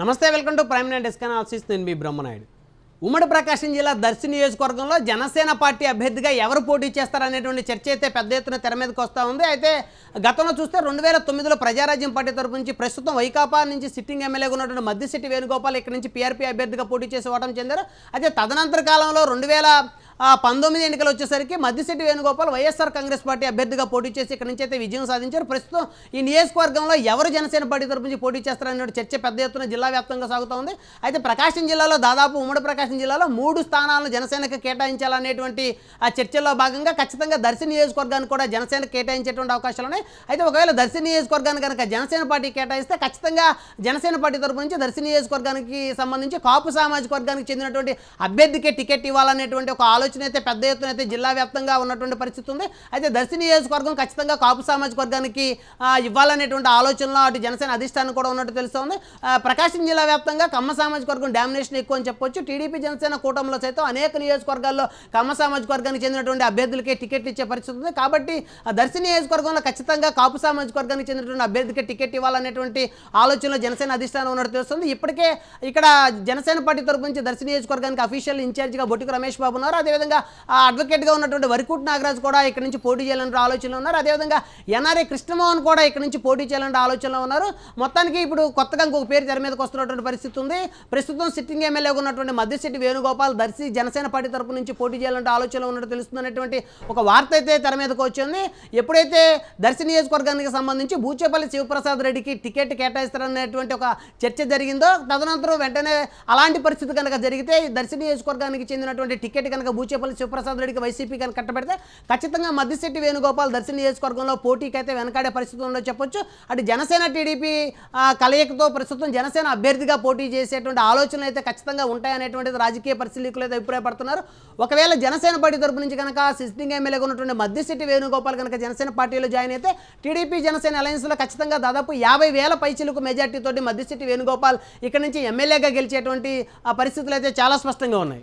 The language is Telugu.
నమస్తే welcome to prime nine desk analysis. నేను మీ బ్రహ్మనాయుడు. ఉమ్మడి ప్రకాశం జిల్లా దర్శి నియోజకవర్గంలో జనసేన పార్టీ అభ్యర్థిగా ఎవరు పోటీ చేస్తారనేటువంటి చర్చ అయితే పెద్ద ఎత్తున తెర మీదకి వస్తూ ఉంది. అయితే గతంలో చూస్తే రెండు వేల తొమ్మిదిలో ప్రజారాజ్యం పార్టీ తరపు నుంచి ప్రస్తుతం వైకాపా నుంచి సిట్టింగ్ ఎమ్మెల్యేగా ఉన్నటువంటి మద్దిశెట్టి వేణుగోపాల్ ఇక్కడ నుంచి పీఆర్పీ అభ్యర్థిగా పోటీ చేసి ఓటమి చెందారు. అయితే తదనంతర కాలంలో రెండు వేల పంతొమ్మిది ఎన్నికలు వచ్చేసరికి Maddisetti Venugopal YSR Congress party అభ్యర్థిగా పోటీ చేసి ఇక్కడ నుంచి అయితే విజయం సాధించారు. ప్రస్తుతం ఈ నియోజకవర్గంలో ఎవరు జనసేన పార్టీ తరపు నుంచి పోటీ చేస్తారనే చర్చ పెద్ద ఎత్తున జిల్లా వ్యాప్తంగా సాగుతూ ఉంది. అయితే ప్రకాశం జిల్లాలో దాదాపు ఉమ్మడి ప్రకాశం జిల్లాలో మూడు స్థానాలను జనసేనకు కేటాయించాలనేటువంటి ఆ చర్చల్లో భాగంగా ఖచ్చితంగా దర్శి నియోజకవర్గాన్ని కూడా జనసేన కేటాయించేటువంటి అవకాశాలు ఉన్నాయి. అయితే ఒకవేళ దర్శి నియోజకవర్గాన్ని కనుక జనసేన పార్టీ కేటాయిస్తే ఖచ్చితంగా జనసేన పార్టీ తరపు నుంచి దర్శి నియోజకవర్గానికి సంబంధించి కాపు సామాజిక వర్గానికి చెందినటువంటి అభ్యర్థికే టికెట్ ఇవ్వాలనేటువంటి ఒక ఆలోచన అయితే పెద్ద ఎత్తున అయితే జిల్లా వ్యాప్తంగా ఉన్నటువంటి పరిస్థితి ఉంది. అయితే దర్శి నియోజకవర్గం ఖచ్చితంగా కాపు సామాజిక వర్గానికి ఇవ్వాలనేటువంటి ఆలోచనలో అటు జనసేన అధిష్టానం కూడా ఉన్నట్టు తెలుస్తోంది. ప్రకాశం జిల్లా వ్యాప్తంగా కమ్మ సామాజిక వర్గం డామినేషన్ ఎక్కువ అని చెప్పొచ్చు. టీడీపీ జనసేన కూటమిలో సైతం అనేక నియోజకవర్గాల్లో కమ్మ సామాజిక వర్గానికి చెందినటువంటి అభ్యర్థులకే టికెట్లు ఇచ్చే పరిస్థితి ఉంది. కాబట్టి దర్శి నియోజకవర్గంలో ఖచ్చితంగా కాపు సామాజిక వర్గానికి చెందినటువంటి అభ్యర్థికి టికెట్ ఇవ్వాలనేటువంటి ఆలోచనలో జనసేన అధిష్టానం ఉన్నట్టు తెలుస్తుంది. ఇప్పటికే ఇక్కడ జనసేన పార్టీ తరపు నుంచి దర్శి నియోజకవర్గానికి అఫీషియల్ ఇన్ఛార్జిగా బొట్టుకు రమేష్ బాబు ఉన్నారు. అదేవిధంగా అడ్వకేట్గా ఉన్నటువంటి వరికుట్ నాగరాజ్ కూడా ఇక్కడ నుంచి పోటీ చేయాలనే ఆలోచనలో ఉన్నారు. అదేవిధంగా ఎన్ఆర్ఏ కృష్ణమోహన్ కూడా ఇక్కడ నుంచి పోటీ చేయాలనే ఆలోచనలో ఉన్నారు. మొత్తానికి ఇప్పుడు కొత్తగా ఇంకొక పేరు తెర మీదకి వస్తున్నటువంటి పరిస్థితి ఉంది. ప్రస్తుతం సిట్టింగ్ ఎమ్మెల్యేగా ఉన్నటువంటి మధ్య మధ్యశెట్టి వేణుగోపాల్ దర్శి జనసేన పార్టీ తరపు నుంచి పోటీ చేయాలంటే ఆలోచనలో ఉన్నట్టు తెలుస్తున్నటువంటి ఒక వార్త అయితే తెర మీదకు వచ్చింది. ఎప్పుడైతే దర్శి నియోజకవర్గానికి సంబంధించి బూచేపల్లి శివప్రసాద్ రెడ్డికి టికెట్ కేటాయిస్తారనేటువంటి ఒక చర్చ జరిగిందో తదనంతరం వెంటనే అలాంటి పరిస్థితి కనుక జరిగితే దర్శి నియోజకవర్గానికి చెందినటువంటి టికెట్ కనుక బూచేపల్లి శివప్రసాద్ రెడ్డికి వైసీపీ కనుక కట్టబెడితే ఖచ్చితంగా మద్దిశెట్టి వేణుగోపాల్ దర్శి నియోజకవర్గంలో పోటీకి అయితే వెనకాడే పరిస్థితి ఉండో చెప్పొచ్చు. అటు జనసేన టీడీపీ కలయికతో ప్రస్తుతం జనసేన అభ్యర్థిగా పోటీ చేసేటువంటి ఆలోచనలు అయితే ఖచ్చితంగా ఉంటాయనేటువంటిది రాజకీయ పరిశీలకులు అయితే అభిప్రాయపడుతున్నారు. ఒకవేళ జనసేన పార్టీ తరపు నుంచి కనుక సిట్టింగ్ ఎమ్మెల్యేగా ఉన్నటువంటి మద్దిశెట్టి వేణుగోపాల్ కనుక జనసేన పార్టీలో జాయిన్ అయితే టీడీపీ జనసేన అలయన్స్లో ఖచ్చితంగా దాదాపు యాభై వేల పైచీలకు మెజార్టీతోటి మద్దిశెట్టి వేణుగోపాల్ ఇక్కడ నుంచి ఎమ్మెల్యేగా గెలిచేటువంటి ఆ పరిస్థితులు అయితే చాలా స్పష్టంగా ఉన్నాయి.